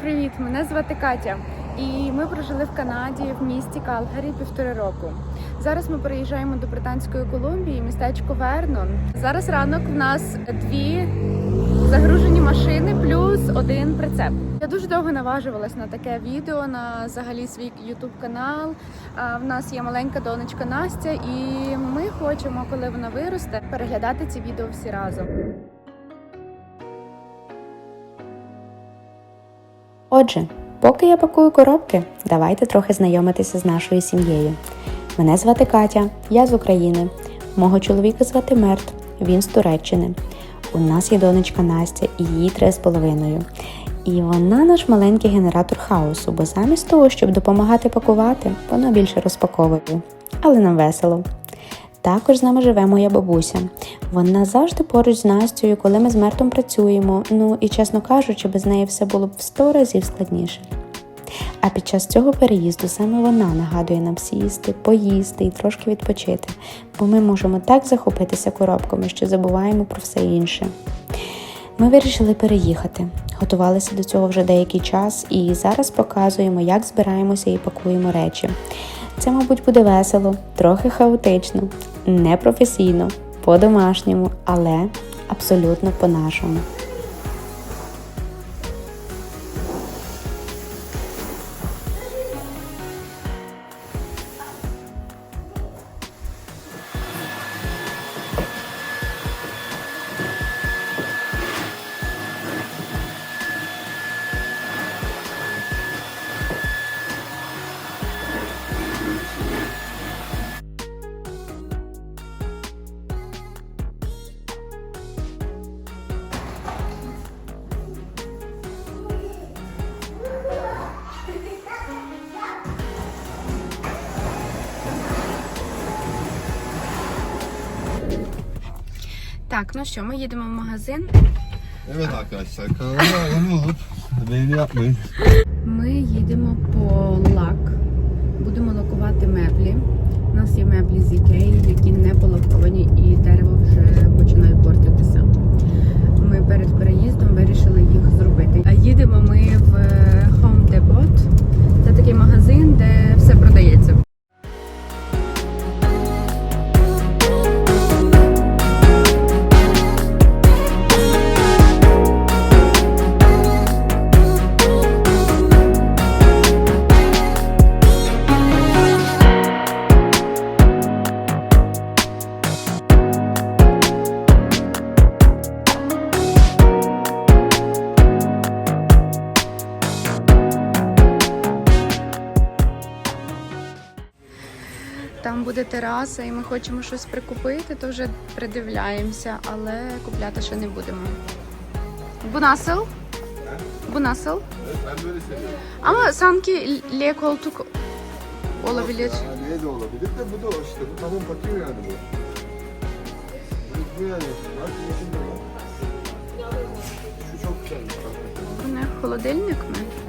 Привіт, мене звати Катя, і ми прожили в Канаді в місті Калгарі півтори року. Зараз ми переїжджаємо до Британської Колумбії, містечко Вернон. Зараз ранок в нас дві загружені машини плюс один прицеп. Я дуже довго наважувалась на таке відео на взагалі свій ютуб канал. В нас є маленька донечка Настя, і ми хочемо, коли вона виросте, переглядати ці відео всі разом. Отже, поки я пакую коробки, давайте трохи знайомитися з нашою сім'єю. Мене звати Катя, я з України. Мого чоловіка звати Мерт, він з Туреччини. У нас є донечка Настя, і їй три з половиною. І вона наш маленький генератор хаосу, бо замість того, щоб допомагати пакувати, вона більше розпаковує. Але нам весело. Також з нами живе моя бабуся. Вона завжди поруч з Настю, коли ми з Мертом працюємо. Ну і чесно кажучи, без неї все було б в сто разів складніше. А під час цього переїзду саме вона нагадує нам сісти, поїсти і трошки відпочити, бо ми можемо так захопитися коробками, що забуваємо про все інше. Ми вирішили переїхати. Готувалися до цього вже деякий час і зараз показуємо, як збираємося і пакуємо речі. Це, мабуть, буде весело, трохи хаотично, непрофесійно, по-домашньому, але абсолютно по-нашому. Так, ну що, ми їдемо в магазин. Evet arkadaşlar kanalıma abone olup beğeni yapmayın. Ми їдемо по лак. Будемо лакувати меблі. У нас є меблі з Ікеї, які не полаковані, і дерево вже починає портитися. Ми перед переїздом вирішили Буде тераса, і ми хочемо щось прикупити, то вже придивляємося, але купляти ще не будемо. De var. Şu çok güzelmiş hakikaten. Bu ne? Холодильник mi?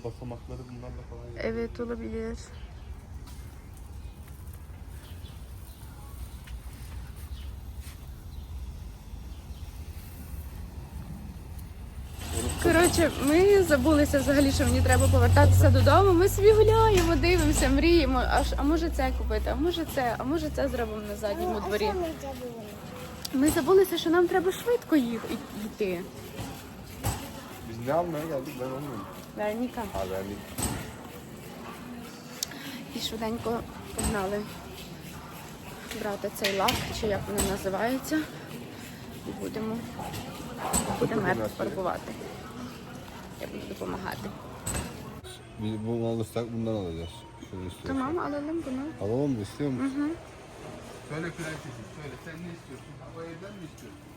O basamakları bunlarla falan yapıyor. Evet olabilir. Коротше, ми забулися взагалі, що мені треба повертатися додому. Ми собі гуляємо, дивимося, мріємо. А, а може це купити, а може це, а може це зробимо на задньому дворі. Ми забулися, що нам треба швидко їх йти. Biz ne almaya geldik ben anlamadım. Верніка. Ha. І швиденько погнали брати цей лак, чи як воно називається. І будемо будемо мед фарбувати. Я буду допомагати. Biz bunu alırsak bundan alacağız. Şöyle istiyorsan. Tamam alalım bunu. Alalım mı istiyor musun? Hı hı. Söyle prensesim söyle sen ne istiyorsun? Hava evden mi istiyorsun?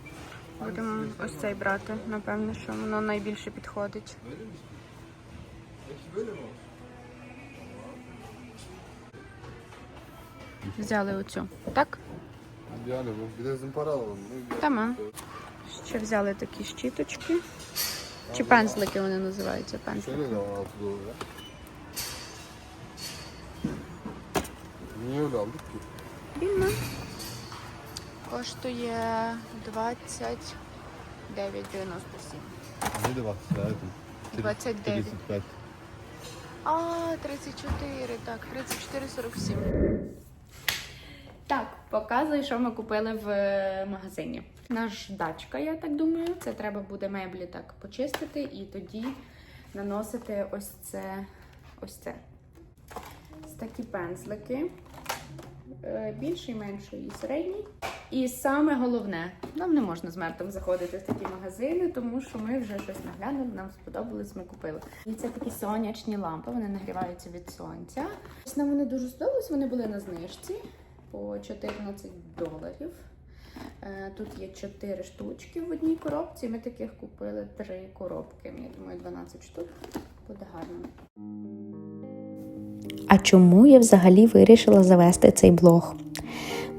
Будемо ось цей брати. Напевно, що воно найбільше підходить. Взяли оцю. Так? Zımpara alalım. Ще взяли такі щіточки. Чи пензлики вони називаються пензлики. Şöyle Коштує 29,97. Ne de 29. 35. А, 34, так, 34,47. Так, показую, що ми купили в е, магазині. Наждачка, я так думаю. Це треба буде меблі так почистити і тоді наносити ось це. Ось це. Ось такі пензлики. Е, Більший, менший і середній. І саме головне, нам не можна з Мертом заходити в такі магазини, тому що ми вже щось наглянули, нам сподобалось, ми купили. І це такі сонячні лампи, вони нагріваються від сонця. Нам вони дуже сподобались, вони були на знижці по 14 доларів. Е, Тут є 4 штучки в одній коробці. Ми таких купили 3 коробки. Я думаю, 12 штук буде гарно. А чому я взагалі вирішила завести цей блог?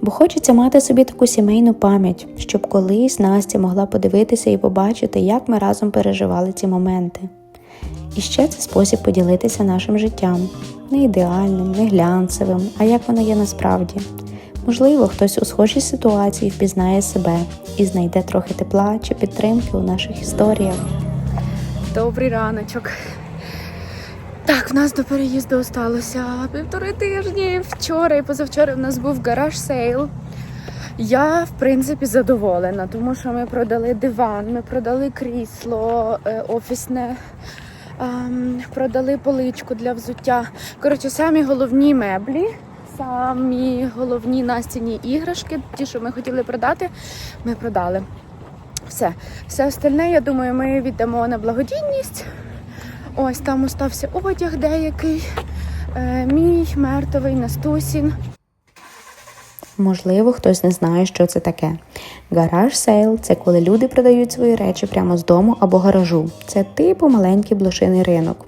Бо хочеться мати собі таку сімейну пам'ять, щоб колись Настя могла подивитися і побачити, як ми разом переживали ці моменти. І ще це спосіб поділитися нашим життям. Не ідеальним, не глянцевим, а як воно є насправді. Можливо, хтось у схожій ситуації впізнає себе і знайде трохи тепла чи підтримки у наших історіях. Добрий раночок. Так, в нас до переїзду осталося півтори тижні. Вчора і позавчора в нас був гараж сейл. Я, в принципі, задоволена, тому що ми продали диван, ми продали крісло е, офісне, продали поличку для взуття. Коротше, самі головні меблі, самі головні настільні іграшки, ті, що ми хотіли продати, ми продали. Все. Все остальне, я думаю, ми віддамо на благодійність. Ось там остався одяг деякий. Е, мій мертвий Настусін. Можливо, хтось не знає, що це таке. Гараж сейл це коли люди продають свої речі прямо з дому або гаражу. Це типу маленький блошиний ринок.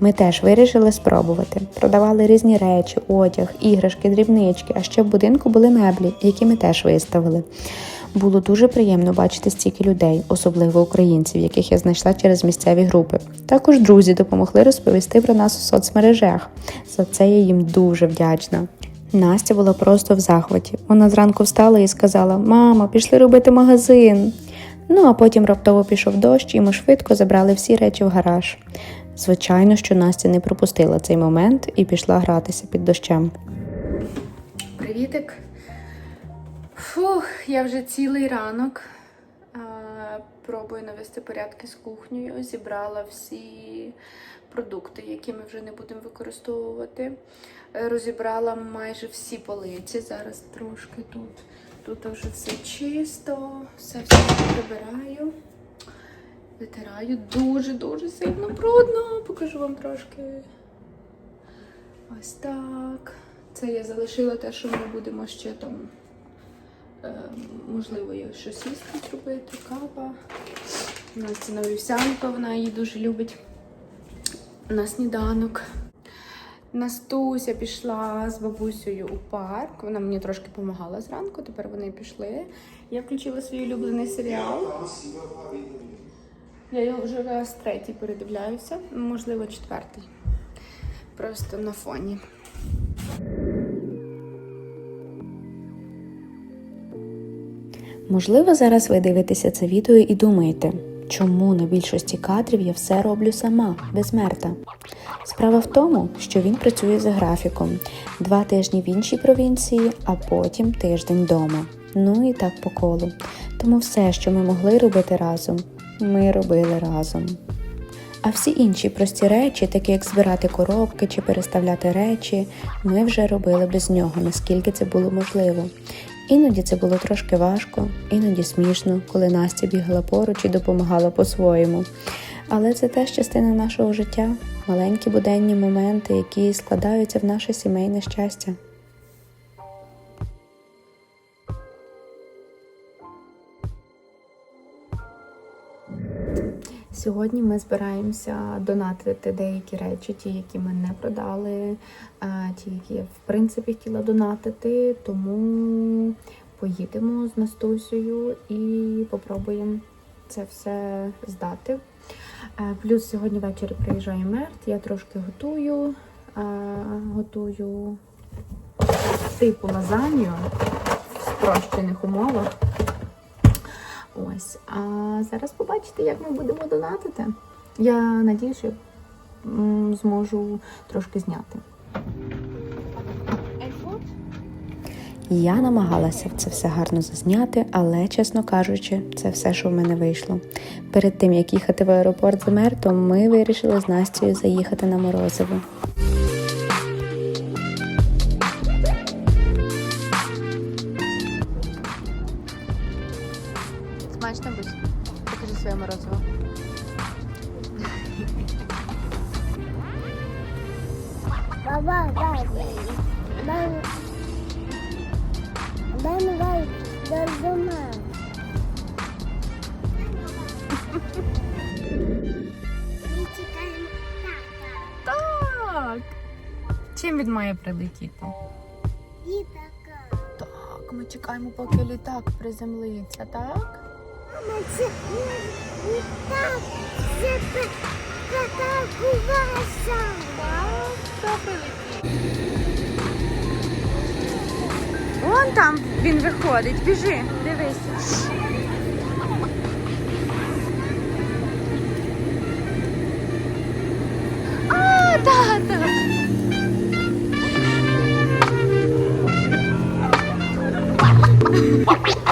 Ми теж вирішили спробувати. Продавали різні речі, одяг, іграшки, дрібнички, а ще в будинку були меблі, які ми теж виставили. Було дуже приємно бачити стільки людей, особливо українців, яких я знайшла через місцеві групи. Також друзі допомогли розповісти про нас у соцмережах. За це я їм дуже вдячна. Настя була просто в захваті. Вона зранку встала і сказала: Мама, пішли робити магазин. Ну а потім раптово пішов дощ, і ми швидко забрали всі речі в гараж. Звичайно, що Настя не пропустила цей момент і пішла гратися під дощем. Привітик. Фух, я вже цілий ранок. А, пробую навести порядки з кухнею. Зібрала всі продукти, які ми вже не будемо використовувати. Розібрала майже всі полиці. Зараз трошки тут. Тут вже все чисто, все все прибираю. Витираю дуже-дуже сильно брудно. Покажу вам трошки. Ось так. Це я залишила те, що ми будемо ще там. Е, можливо, є щось їсти зробити, кава. У нас це вівсянка, вона її дуже любить. На сніданок. Настуся пішла з бабусею у парк. Вона мені трошки допомагала зранку, тепер вони пішли. Я включила свій улюблений серіал. Я його вже раз третій передивляюся, можливо, четвертий. Просто на фоні. Можливо, зараз ви дивитеся це відео і думаєте, чому на більшості кадрів я все роблю сама, без мерта. Справа в тому, що він працює за графіком: два тижні в іншій провінції, а потім тиждень вдома. Ну і так по колу. Тому все, що ми могли робити разом, ми робили разом. А всі інші прості речі, такі як збирати коробки чи переставляти речі, ми вже робили без нього, наскільки це було можливо. Іноді це було трошки важко, іноді смішно, коли Настя бігала поруч і допомагала по-своєму. Але це теж частина нашого життя, маленькі буденні моменти, які складаються в наше сімейне щастя. Сьогодні ми збираємося донатити деякі речі, ті, які ми не продали, ті, які я в принципі хотіла донатити. Тому поїдемо з Настусею і попробуємо це все здати. Е, Плюс сьогодні ввечері приїжджає Мерт, я трошки готую. Е, Готую типу лазанью в спрощених умовах. Ось. А зараз побачите, як ми будемо донатити. Я надію, що зможу трошки зняти. Я намагалася це все гарно зазняти, але, чесно кажучи, це все, що в мене вийшло. Перед тим як їхати в аеропорт з Мертом, ми вирішили з Настю заїхати на морозиво. Він має прилетіти? dakika. Так, ми чекаємо, поки літак приземлиться, так? Çıkıyor, bir tak, zıpı, kadar kuvasam. Хто? Вон там він виходить, біжи, дивись. А, так,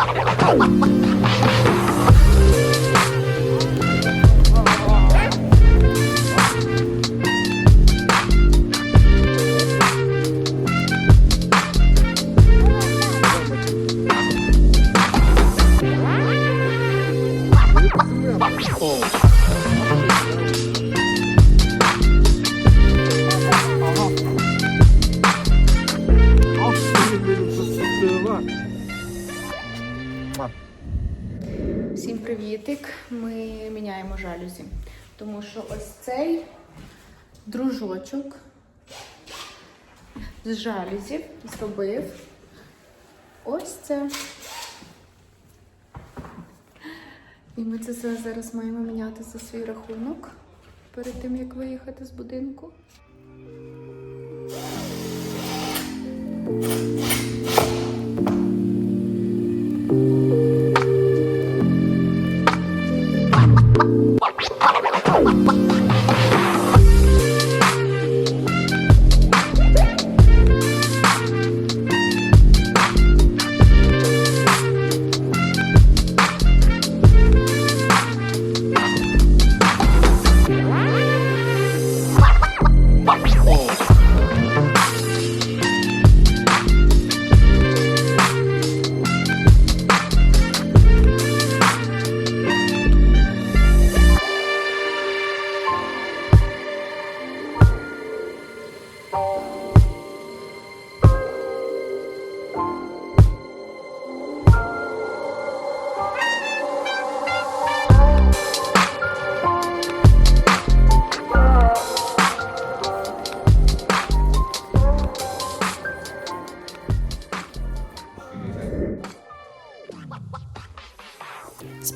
Oh, my God. Міняємо. Тому що ось цей дружочок з жалюзів зробив ось це. І ми це зараз маємо міняти за свій рахунок перед тим, як виїхати з будинку.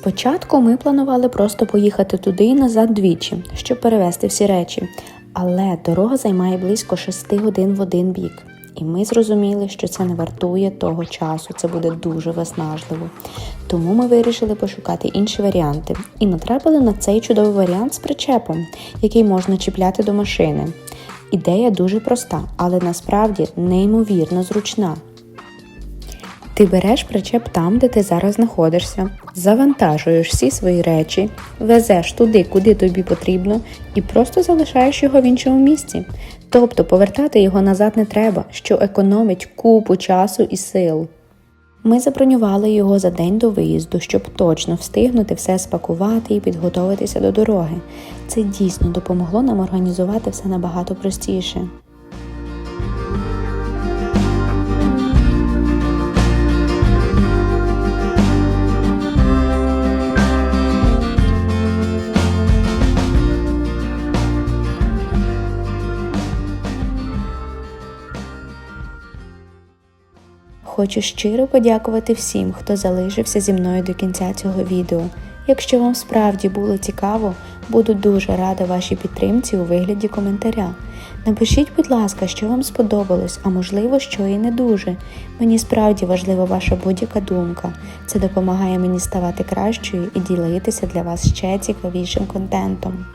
Спочатку ми планували просто поїхати туди і назад двічі, щоб перевезти всі речі. Але дорога займає близько 6 годин в один бік. І ми зрозуміли, що це не вартує того часу, це буде дуже виснажливо. Тому ми вирішили пошукати інші варіанти і натрапили на цей чудовий варіант з причепом, який можна чіпляти до машини. Ідея дуже проста, але насправді неймовірно зручна. Ти береш причеп там, де ти зараз знаходишся, завантажуєш всі свої речі, везеш туди, куди тобі потрібно, і просто залишаєш його в іншому місці. Тобто повертати його назад не треба, що економить купу часу і сил. Ми забронювали його за день до виїзду, щоб точно встигнути все спакувати і підготуватися до дороги. Це дійсно допомогло нам організувати все набагато простіше. Хочу щиро подякувати всім, хто залишився зі мною до кінця цього відео. Якщо вам справді було цікаво, буду дуже рада вашій підтримці у вигляді коментаря. Напишіть, будь ласка, що вам сподобалось, а можливо, що і не дуже. Мені справді важлива ваша будь-яка думка. Це допомагає мені ставати кращою і ділитися для вас ще цікавішим контентом.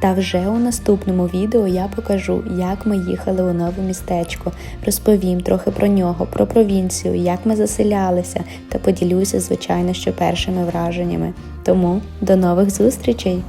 Та вже у наступному відео я покажу, як ми їхали у нове містечко, розповім трохи про нього, про провінцію, як ми заселялися та поділюся, звичайно, що першими враженнями. Тому до нових зустрічей!